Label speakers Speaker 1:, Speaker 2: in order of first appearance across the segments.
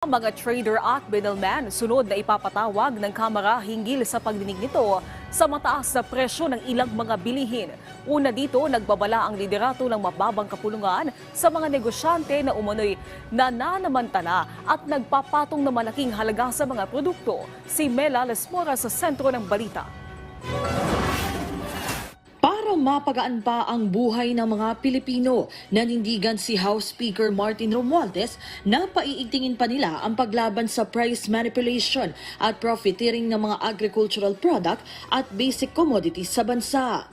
Speaker 1: Mga trader at middleman sunod na ipapatawag ng Kamara hinggil sa pagdinig nito sa mataas na presyo ng ilang mga bilihin. Una dito, nagbabala ang liderato ng mababang kapulungan sa mga negosyante na umano'y nananamantala at nagpapatong na malaking halaga sa mga produkto. Si Mela Lesmora sa sentro ng balita.
Speaker 2: Mapagaan pa ang buhay ng mga Pilipino, nanindigan si House Speaker Martin Romualdez na paiigtingin pa nila ang paglaban sa price manipulation at profiteering ng mga agricultural product at basic commodities sa bansa.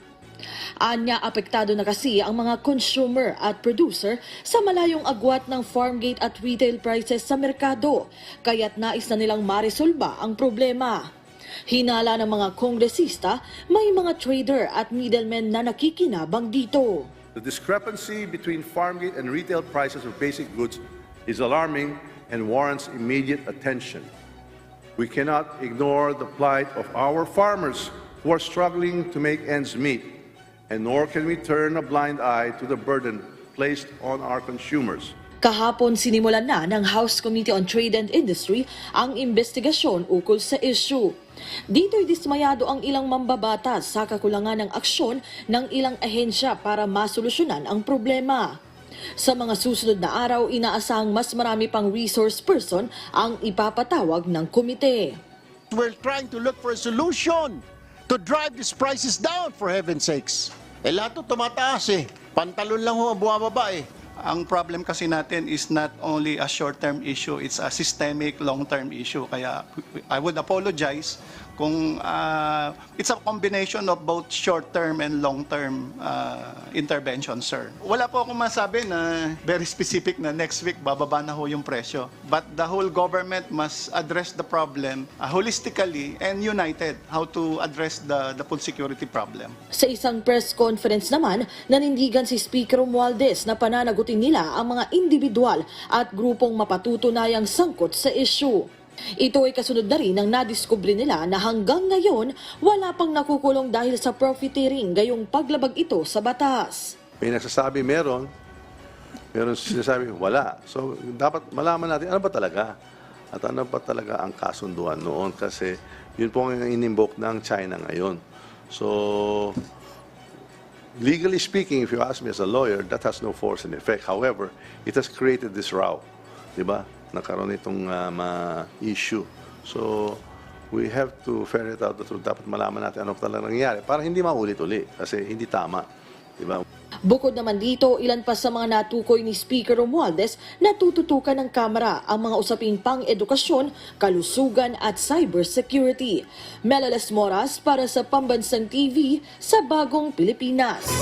Speaker 2: Anya, apektado na kasi ang mga consumer at producer sa malayong agwat ng farm gate at retail prices sa merkado, kaya't nais na nilang marisolba ang problema. Hinala ng mga kongresista, may mga trader at middlemen na nakikinabang dito.
Speaker 3: The discrepancy between farm gate and retail prices of basic goods is alarming and warrants immediate attention. We cannot ignore the plight of our farmers who are struggling to make ends meet, and nor can we turn a blind eye to the burden placed on our consumers.
Speaker 2: Kahapon sinimulan na ng House Committee on Trade and Industry ang investigasyon ukol sa issue. Dito'y dismayado ang ilang mambabatas sa kakulangan ng aksyon ng ilang ahensya para masolusyonan ang problema. Sa mga susunod na araw, inaasahang mas marami pang resource person ang ipapatawag ng komite.
Speaker 4: We're trying to look for a solution to drive these prices down, for heaven's sakes. Eh, lahat tumataas eh. Pantalon lang ho ang bumababa eh.
Speaker 5: Ang problem kasi natin is not only a short-term issue, it's a systemic long-term issue. Kaya I would apologize kung uh, it's a combination of both short-term and long-term uh, intervention, sir. Wala po akong masabi na very specific na next week bababa na ho yung presyo. But the whole government must address the problem uh, holistically and united how to address the, the food security problem.
Speaker 2: Sa isang press conference naman, nanindigan si Speaker Romualdez na pananagutin nila ang mga individual at grupong mapatutunayang sangkot sa issue. Ito ay kasunod na rin ng nadiskubre nila na hanggang ngayon wala pang nakukulong dahil sa profiteering gayong paglabag ito sa batas.
Speaker 3: May nagsasabi meron, meron sinasabi wala. So dapat malaman natin ano ba talaga at ano ba talaga ang kasunduan noon kasi yun po ang inimbok ng China ngayon. So legally speaking, if you ask me as a lawyer, that has no force and effect. However, it has created this row. Di ba? Nakaroon itong um, uh, issue. So, we have to ferret out the truth. Dapat malaman natin ano talaga nangyayari para hindi maulit-uli kasi hindi tama. Di ba?
Speaker 2: Bukod naman dito, ilan pa sa mga natukoy ni Speaker Romualdez na tututukan ng Kamara ang mga usaping pang-edukasyon, kalusugan at cybersecurity. Melales Moras para sa Pambansang TV sa Bagong Pilipinas.